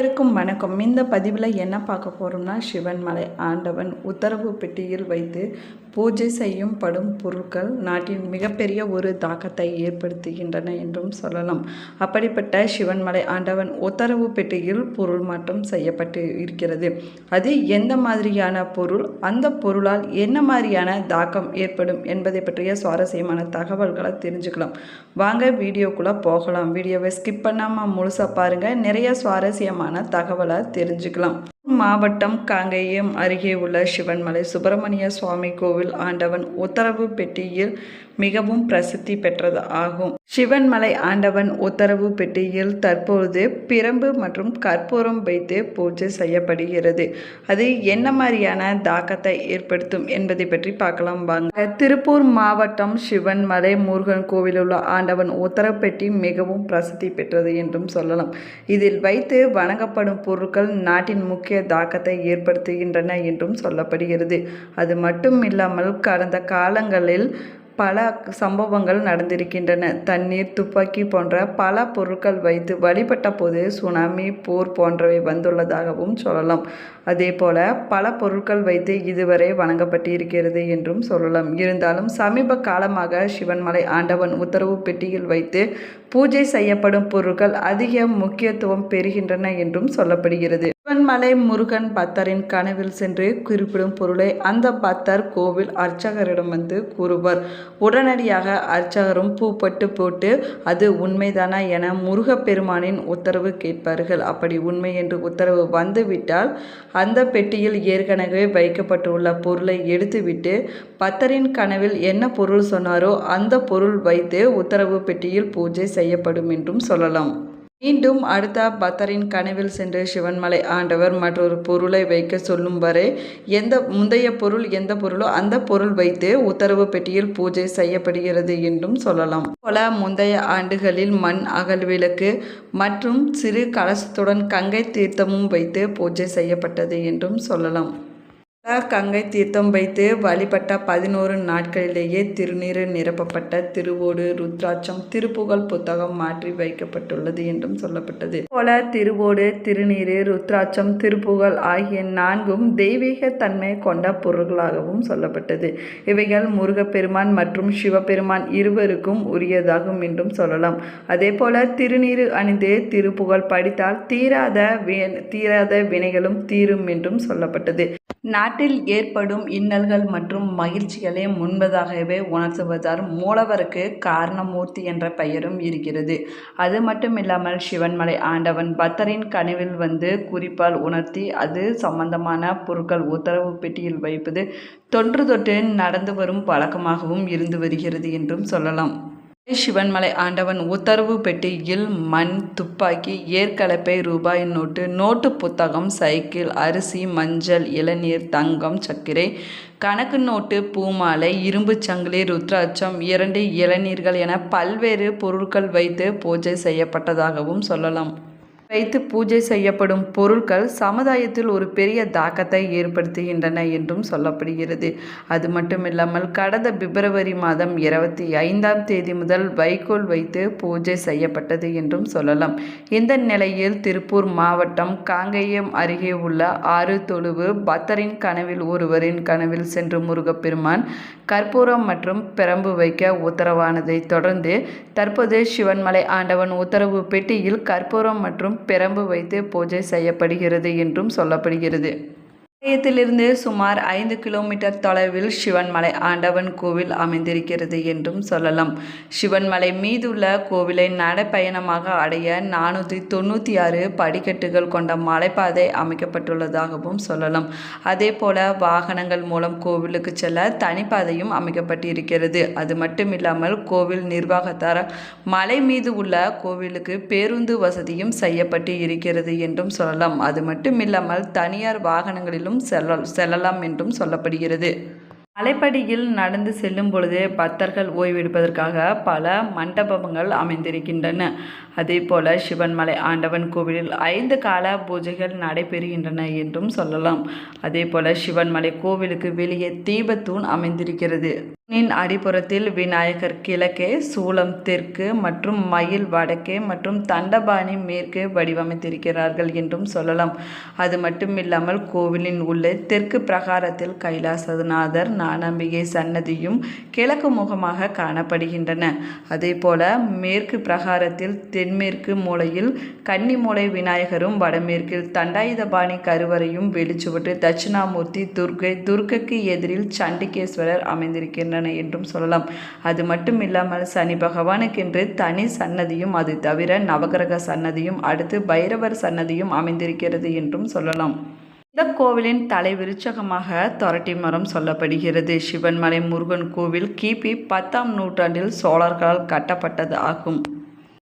அனைவருக்கும் வணக்கம். இந்த பதிவில் என்ன பார்க்க போகிறோம்னா சிவன்மலை ஆண்டவன் உத்தரவு பெட்டியில் வைத்து பூஜை செய்யும் படும் பொருட்கள் நாட்டின் மிகப்பெரிய ஒரு தாக்கத்தை ஏற்படுத்துகின்றன என்றும் சொல்லலாம். அப்படிப்பட்ட சிவன்மலை ஆண்டவன் உத்தரவு பெட்டியில் பொருள் மாற்றம் செய்யப்பட்டு இருக்கிறது. அது எந்த மாதிரியான பொருள் அந்த பொருளால் என்ன மாதிரியான தாக்கம் ஏற்படும் என்பதை பற்றிய சுவாரஸ்யமான தகவல்களை தெரிஞ்சுக்கலாம். வாங்க வீடியோக்குள்ளே போகலாம். வீடியோவை ஸ்கிப் பண்ணாமல் முழுசாக பாருங்கள் நிறைய சுவாரஸ்யமான தகவலை தெரிஞ்சுக்கலாம். மாவட்டம் காங்கேயம் அருகே உள்ள சிவன்மலை சுப்பிரமணிய சுவாமி கோவில் ஆண்டவன் உத்தரவு பெட்டியில் மிகவும் பிரசித்தி பெற்றது ஆகும். சிவன்மலை ஆண்டவன் உத்தரவு பெட்டியில் தற்பொழுது பிரம்பு மற்றும் கற்பூரம் வைத்து பூஜை செய்யப்படுகிறது. அது என்ன மாதிரியான தாக்கத்தை ஏற்படுத்தும் என்பதை பற்றி பார்க்கலாம் வாங்க. திருப்பூர் மாவட்டம் சிவன்மலை முருகன் கோவிலில் உள்ள ஆண்டவன் உத்தரவு பெட்டி மிகவும் பிரசித்தி பெற்றது என்றும் சொல்லலாம். இதில் வைத்து வணங்கப்படும் பொருட்கள் நாட்டின் முக்கிய முக்கிய தாக்கத்தை ஏற்படுத்துகின்றன என்றும் சொல்லப்படுகிறது. அது மட்டும் இல்லாமல் கடந்த காலங்களில் பல சம்பவங்கள் நடந்திருக்கின்றன. தண்ணீர் துப்பாக்கி போன்ற பல பொருட்கள் வைத்து வழிபட்ட போது சுனாமி போர் போன்றவை வந்துள்ளதாகவும் சொல்லலாம். அதே போல பல பொருட்கள் வைத்து இதுவரை வழங்கப்பட்டிருக்கிறது என்றும் சொல்லலாம். இருந்தாலும் சமீப காலமாக சிவன்மலை ஆண்டவன் உத்தரவு பெட்டியில் வைத்து பூஜை செய்யப்படும் பொருட்கள் அதிக முக்கியத்துவம் பெறுகின்றன என்றும் சொல்லப்படுகிறது. சிவன்மலை முருகன் பத்தரின் கனவில் சென்று குறிப்பிடும் பொருளை அந்த பத்தர் கோவில் அர்ச்சகரிடம் வந்து கூறுவர். உடனடியாக அர்ச்சகரும் பூப்பட்டு போட்டு அது உண்மைதானா என முருகப்பெருமானின் உத்தரவு கேட்பார்கள். அப்படி உண்மை என்று உத்தரவு வந்துவிட்டால் அந்த பெட்டியில் ஏற்கனவே வைக்கப்பட்டுள்ள பொருளை எடுத்துவிட்டு பத்தரின் கனவில் என்ன பொருள் சொன்னாரோ அந்த பொருள் வைத்து உத்தரவு பெட்டியில் பூஜை செய்யப்படும் என்றும் சொல்லலாம். மீண்டும் அடுத்த பக்தரின் கனவில் சென்று சிவன்மலை ஆண்டவர் மற்றொரு பொருளை வைக்க சொல்லும் வரை எந்த முந்தைய பொருள் எந்த பொருளோ அந்த பொருள் வைத்து உத்தரவு பெட்டியில் பூஜை செய்யப்படுகிறது என்றும் சொல்லலாம். போல முந்தைய ஆண்டுகளில் மண் அகல் விளக்கு மற்றும் சிறு கலசத்துடன் கங்கை தீர்த்தமும் வைத்து பூஜை செய்யப்பட்டது என்றும் சொல்லலாம். கங்கை தீர்த்தம் வைத்து வழிபட்ட பதினோரு நாட்களிலேயே திருநீரு நிரப்பப்பட்ட திருவோடு ருத்ராட்சம் திருப்புகழ் புத்தகம் மாற்றி வைக்கப்பட்டுள்ளது என்றும் சொல்லப்பட்டது. போல திருவோடு திருநீர் ருத்ராட்சம் திருப்புகழ் ஆகிய நான்கும் தெய்வீக தன்மை கொண்ட பொருள்களாகவும் சொல்லப்பட்டது. இவைகள் முருகப்பெருமான் மற்றும் சிவபெருமான் இருவருக்கும் உரியதாகும் என்றும் சொல்லலாம். அதே போல திருநீர் அணிந்து திருப்புகழ் படித்தால் தீராத தீராத வினைகளும் தீரும் என்றும் சொல்லப்பட்டது. நாட்டில் ஏற்படும் இன்னல்கள் மற்றும் மகிழ்ச்சிகளை முன்பதாகவே உணர்த்துவதால் மூலவருக்கு காரணமூர்த்தி என்ற பெயரும் இருக்கிறது. அது மட்டும் இல்லாமல் சிவன்மலை ஆண்டவன் பக்தரின் கனவில் வந்து குறிப்பால் உணர்த்தி அது சம்பந்தமான பொருட்கள் உத்தரவு பெட்டியில் வைப்பது தொன்று தொட்டு நடந்து வரும் பழக்கமாகவும் இருந்து வருகிறது என்றும் சொல்லலாம். சிவன்மலை ஆண்டவன் உத்தரவு பெட்டியில் மண் துப்பாக்கி ஏற்கலப்பை ரூபாய் நோட்டு நோட்டு புத்தகம் சைக்கிள் அரிசி மஞ்சள் இளநீர் தங்கம் சர்க்கரை கணக்கு நோட்டு பூமாலை இரும்பு சங்கிலி ருத்ராட்சம் இரண்டு இளநீர்கள் என பல்வேறு பொருட்கள் வைத்து பூஜை செய்யப்பட்டதாகவும் சொல்லலாம். வைத்து பூஜை செய்யப்படும் பொருட்கள் சமுதாயத்தில் ஒரு பெரிய தாக்கத்தை ஏற்படுத்துகின்றன என்றும் சொல்லப்படுகிறது. அது மட்டுமில்லாமல் கடந்த பிப்ரவரி மாதம் இருபத்தி ஐந்தாம் தேதி முதல் வைக்கோல் வைத்து பூஜை செய்யப்பட்டது என்றும் சொல்லலாம். இந்த நிலையில் திருப்பூர் மாவட்டம் காங்கேயம் அருகே உள்ள ஆறு தொழுவு பத்தரின் கனவில் ஒருவரின் கனவில் சென்று முருகப்பெருமான் கற்பூரம் மற்றும் பிரம்பு வைக்க உத்தரவானதை தொடர்ந்து தற்போது சிவன்மலை ஆண்டவன் உத்தரவு பெட்டியில் கற்பூரம் மற்றும் பிரம்பு வைத்து பூஜை செய்யப்படுகிறது என்றும் சொல்லப்படுகிறது. ஆலயத்திலிருந்து சுமார் ஐந்து கிலோமீட்டர் தொலைவில் சிவன்மலை ஆண்டவன் கோவில் அமைந்திருக்கிறது என்றும் சொல்லலாம். சிவன்மலை மீதுள்ள கோவிலை நடைப்பயணமாக அடைய நானூற்றி தொண்ணூற்றி ஆறு படிக்கட்டுகள் கொண்ட மலைப்பாதை அமைக்கப்பட்டுள்ளதாகவும் சொல்லலாம். அதே போல வாகனங்கள் மூலம் கோவிலுக்கு செல்ல தனிப்பாதையும் அமைக்கப்பட்டிருக்கிறது. அது மட்டும் இல்லாமல் கோவில் நிர்வாகத்தார மலை மீது உள்ள கோவிலுக்கு பேருந்து வசதியும் செய்யப்பட்டு இருக்கிறது என்றும் சொல்லலாம். அது மட்டும் இல்லாமல் தனியார் வாகனங்களிலும் செல்ல செல்லலாம் என்றும் சொல்லப்படுகிறது. மலைப்படியில் நடந்து செல்லும் பொழுது பக்தர்கள் ஓய்வெடுப்பதற்காக பல மண்டபங்கள் அமைந்திருக்கின்றன. அதே போல சிவன்மலை ஆண்டவன் கோவிலில் ஐந்து கால பூஜைகள் நடைபெறுகின்றன என்றும் சொல்லலாம். அதே போல சிவன்மலை கோவிலுக்கு வெளியே தீபத்தூண் அமைந்திருக்கிறது. தூணின் அடிப்புறத்தில் விநாயகர் கிழக்கே சூலம் தெற்கு மற்றும் மயில் வடக்கே மற்றும் தண்டபாணி மேற்கே வடிவமைத்திருக்கிறார்கள் என்றும் சொல்லலாம். அது மட்டுமில்லாமல் கோவிலின் உள்ளே தெற்கு பிரகாரத்தில் கைலாசநாதர் நானாம்பிகை சன்னதியும் கிழக்கு முகமாக காணப்படுகின்றன. அதேபோல மேற்கு பிரகாரத்தில் தென்மேற்கு மூலையில் கன்னிமூலை விநாயகரும் வடமேற்கில் தண்டாயுதபாணி கருவறையும் வெளிச்சுவட்டு தட்சிணாமூர்த்தி துர்க்கை துர்க்கைக்கு எதிரில் சண்டிகேஸ்வரர் அமைந்திருக்கின்றனர். என்றும் சொல்லலாம். அது மட்டும் இல்லாமல் சனி பகவானுக்கென்று தனி சன்னதியும் அது தவிர நவகிரக சன்னதியும் அடுத்து பைரவர் சன்னதியும் அமைந்திருக்கிறது என்றும் சொல்லலாம். இந்த கோவிலின் தலை விருச்சகமாக தொரட்டி மரம் சொல்லப்படுகிறது. சிவன்மலை முருகன் கோவில் கிபி பத்தாம் நூற்றாண்டில் சோழர்களால் கட்டப்பட்டது ஆகும்.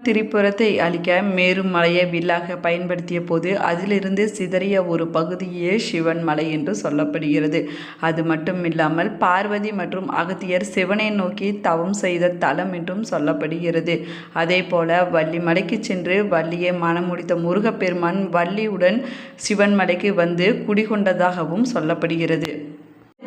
திரிபுரத்தை அழிக்க மேருமலையை வில்லாக பயன்படுத்திய போது அதிலிருந்து சிதறிய ஒரு பகுதியே சிவன் மலை என்று சொல்லப்படுகிறது. அது மட்டும் இல்லாமல் பார்வதி மற்றும் அகத்தியர் சிவனை நோக்கி தவம் செய்த தலம் என்றும் சொல்லப்படுகிறது. அதே போல வள்ளி மலைக்கு சென்று வள்ளியை மனமுடித்த முருகப்பெருமான் வள்ளியுடன் சிவன் மலைக்கு வந்து குடிகொண்டதாகவும் சொல்லப்படுகிறது.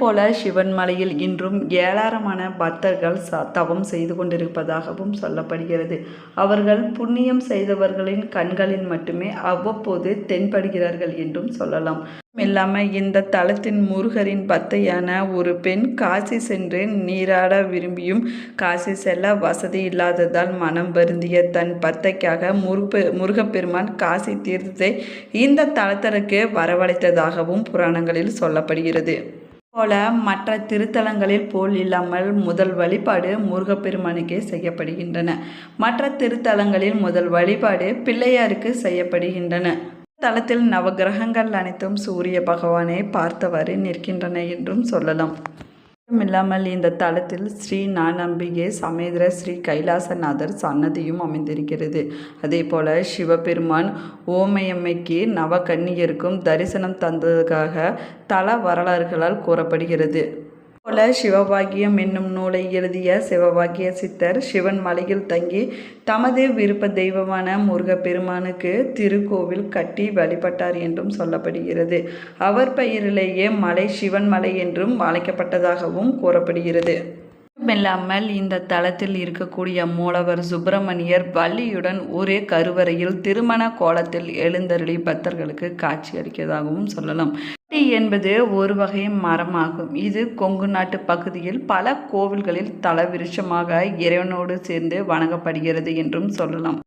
போல சிவன்மலையில் இன்றும் ஏராளமான பக்தர்கள் ச தவம் செய்து கொண்டிருப்பதாகவும் சொல்லப்படுகிறது. அவர்கள் புண்ணியம் செய்தவர்களின் கண்களில் மட்டுமே அவ்வப்போது தென்படுகிறார்கள் என்றும் சொல்லலாம். இல்லாமல் இந்த தலத்தின் முருகரின் பத்தையான ஒரு பெண் காசி சென்று நீராட விரும்பியும் காசி செல்ல வசதி இல்லாததால் மனம் வருந்திய தன் பத்தைக்காக முருக முருகப்பெருமான் காசி தீர்த்தத்தை இந்த தளத்திற்கு வரவழைத்ததாகவும் புராணங்களில் சொல்லப்படுகிறது. போல மற்ற திருத்தலங்களில் போல் இல்லாமல் முதல் வழிபாடு முருகப்பெருமானுக்கே செய்யப்படுகின்றன. மற்ற திருத்தலங்களில் முதல் வழிபாடு பிள்ளையாருக்கு செய்யப்படுகின்றன. தலத்தில் நவகிரகங்கள் அனைத்தும் சூரிய பகவானை பார்த்தவாறு நிற்கின்றன என்றும் சொல்லலாம். இல்லாமல் இந்த தலத்தில் ஸ்ரீ நானம்பிகை சமேதர ஸ்ரீ கைலாசநாதர் சன்னதியும் அமைந்திருக்கிறது. அதே போல சிவபெருமான் ஓமையம்மைக்கு நவகன்னியருக்கும் தரிசனம் தந்ததுக்காக தல வரலாறுகளால் கூறப்படுகிறது. போல சிவபாகியம் என்னும் நூலை எழுதிய சிவபாகிய சித்தர் சிவன் மலையில் தங்கி தமது விருப்ப தெய்வமான முருகப்பெருமானுக்கு திருக்கோவில் கட்டி வழிபட்டார் என்றும் சொல்லப்படுகிறது. அவர் பெயரிலேயே மலை சிவன் மலை என்றும் அழைக்கப்பட்டதாகவும் கூறப்படுகிறது. இல்லாமல் இந்த தளத்தில் இருக்கக்கூடிய மூலவர் சுப்பிரமணியர் வள்ளியுடன் ஒரே கருவறையில் திருமண கோலத்தில் எழுந்தருளி பக்தர்களுக்கு காட்சி அளிக்கிறதாகவும் சொல்லலாம். வள்ளி என்பது ஒரு வகை மரமாகும். இது கொங்கு நாட்டு பகுதியில் பல கோவில்களில் தலவிருஷமாக இறைவனோடு சேர்ந்து வணங்கப்படுகிறது என்றும் சொல்லலாம்.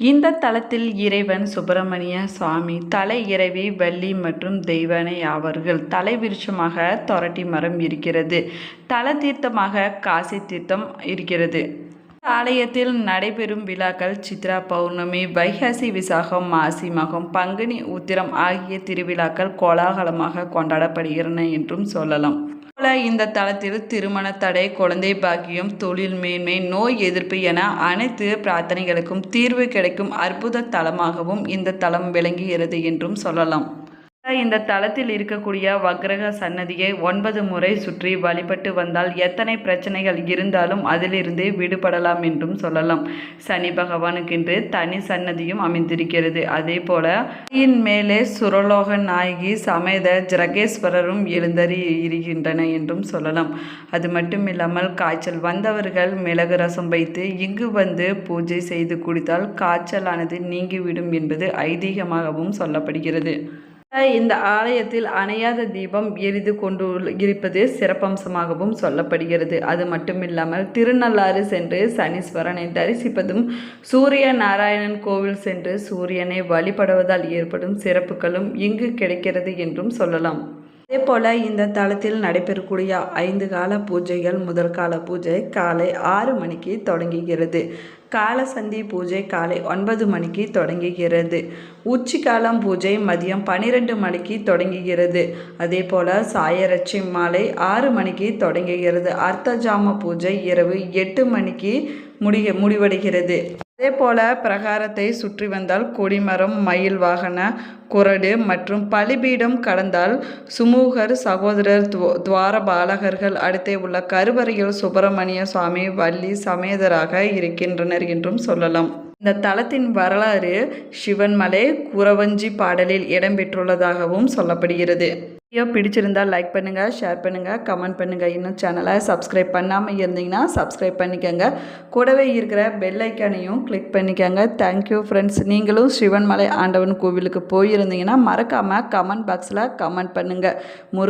இந்த தலத்தில் இறைவன் சுப்பிரமணிய சுவாமி தலை இறைவி வள்ளி மற்றும் தெய்வனை அவர்கள் தலைவிருஷமாக தொரட்டி மரம் இருக்கிறது. தல தீர்த்தமாக காசி தீர்த்தம் இருக்கிறது. ஆலயத்தில் நடைபெறும் விழாக்கள் சித்ரா பௌர்ணமி வைகாசி விசாகம் மாசி மகம் பங்குனி உத்திரம் ஆகிய திருவிழாக்கள் கோலாகலமாக கொண்டாடப்படுகின்றன என்றும் சொல்லலாம். போல இந்த தளத்தில் திருமண தடை குழந்தை பாக்கியம் தொழில் மேன்மை நோய் எதிர்ப்பு என அனைத்து பிரார்த்தனைகளுக்கும் தீர்வு கிடைக்கும் அற்புத தலமாகவும் இந்த தலம் விளங்குகிறது என்றும் சொல்லலாம். இந்த தளத்தில் இருக்கக்கூடிய வக்ரக சன்னதியை ஒன்பது முறை சுற்றி வழிபட்டு வந்தால் எத்தனை பிரச்சனைகள் இருந்தாலும் அதிலிருந்து விடுபடலாம் என்றும் சொல்லலாம். சனி பகவானுக்கென்று தனி சன்னதியும் அமைந்திருக்கிறது. அதே போல மேலே சுரலோக நாயகி சமேத ஜரகேஸ்வரரும் எழுந்தறி இருக்கின்றன என்றும் சொல்லலாம். அது மட்டும் இல்லாமல் காய்ச்சல் வந்தவர்கள் மிளகு ரசம் வைத்து இங்கு வந்து பூஜை செய்து குடித்தால் காய்ச்சலானது நீங்கிவிடும் என்பது ஐதீகமாகவும் சொல்லப்படுகிறது. இந்த ஆலயத்தில் அணையாத தீபம் எரிது கொண்டு இருப்பது சிறப்பம்சமாகவும் சொல்லப்படுகிறது. அது மட்டுமில்லாமல் திருநள்ளாறு சென்று சனீஸ்வரனை தரிசிப்பதும் சூரிய நாராயணன் கோவில் சென்று சூரியனை வழிபடுவதால் ஏற்படும் சிறப்புகளும் இங்கு கிடைக்கிறது என்றும் சொல்லலாம். அதே போல் இந்த தளத்தில் நடைபெறக்கூடிய ஐந்து கால பூஜைகள் முதல் கால பூஜை காலை ஆறு மணிக்கு தொடங்குகிறது. காலசந்தி பூஜை காலை ஒன்பது மணிக்கு தொடங்குகிறது. உச்சிக்காலம் பூஜை மதியம் பன்னிரெண்டு மணிக்கு தொடங்குகிறது. அதே போல் சாயரட்சி மாலை ஆறு மணிக்கு தொடங்குகிறது. அர்த்தஜாம பூஜை இரவு எட்டு மணிக்கு முடிய முடிவடைகிறது. அதே போல பிரகாரத்தை சுற்றி வந்தால் கொடிமரம் மயில் வாகன குரடு மற்றும் பலிபீடம் கடந்தால் சுமூகர் சகோதரர் துவார பாலகர்கள் அடுத்தே உள்ள கருவறையில் சுப்பிரமணிய சுவாமி வள்ளி சமேதராக இருக்கின்றனர் என்றும் சொல்லலாம். இந்த தலத்தின் வரலாறு சிவன்மலை குறவஞ்சி பாடலில் இடம்பெற்றுள்ளதாகவும் சொல்லப்படுகிறது. வீடியோ பிடிச்சிருந்தால் லைக் பண்ணுங்கள் ஷேர் பண்ணுங்கள் கமெண்ட் பண்ணுங்கள் இன்னும் சேனலை சப்ஸ்கிரைப் பண்ணாமல் இருந்தீங்கன்னா சப்ஸ்கிரைப் பண்ணிக்கோங்க. கூடவே இருக்கிற பெல் ஐக்கானையும் கிளிக் பண்ணிக்கோங்க. தேங்க்யூ ஃப்ரெண்ட்ஸ் நீங்களும் சிவன்மலை ஆண்டவன் கோவிலுக்கு போயிருந்தீங்கன்னா மறக்காமல் கமெண்ட் பாக்ஸில் கமெண்ட் பண்ணுங்கள் முரு